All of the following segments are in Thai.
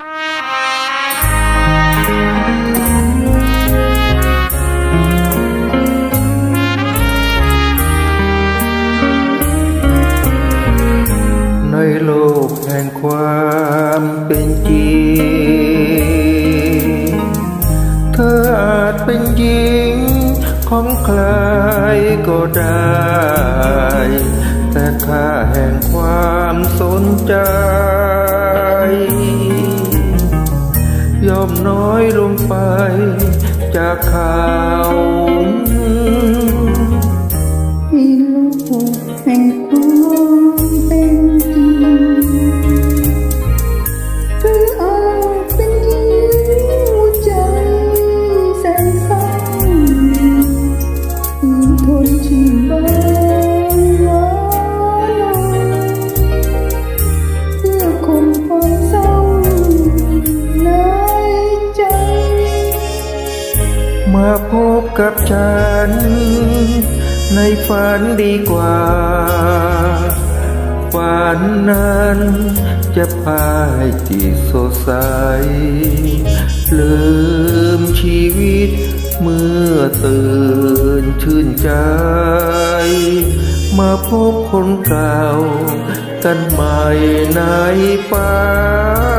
ในโลกแห่งความเป็นจริง เธออาจเป็นหญิงของใครก็ได้ แต่ค่าแห่งความสนใจ อมน้อยลงไป จากข่าวให้โลกแห่งความเป็นจริงเธออาเป็นหญิงหัวใจแสนเศร้าฝืนทนที่บ้า มาพบกับฉัน ในฝันดีกว่า ฝันนั้นจะพาให้จิตสดใส ลืมชีวิตเมื่อตื่นชื่นใจ มาพบคนเก่า กันใหม่ในฝัน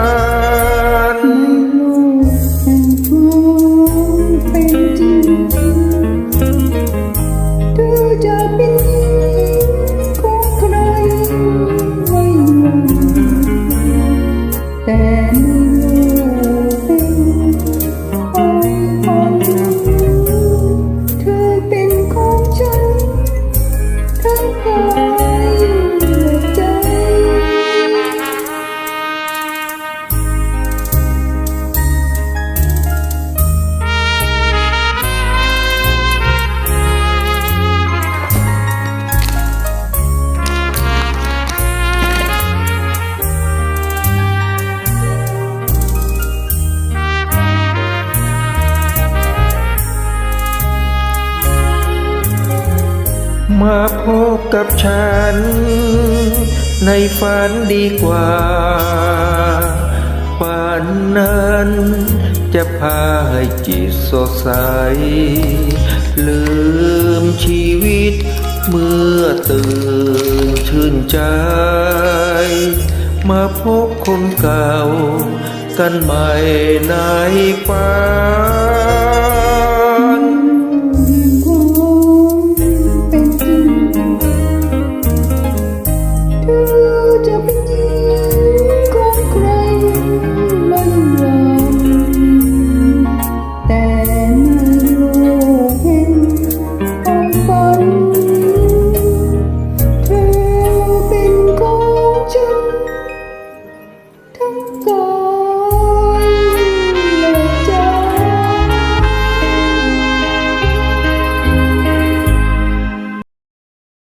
มาพบกับฉัน ในฝันดีกว่า ฝันนั้นจะพาให้จิตสดใส ลืมชีวิตเมื่อตื่นชื่นใจ มาพบคนเก่า กันใหม่ในฝัน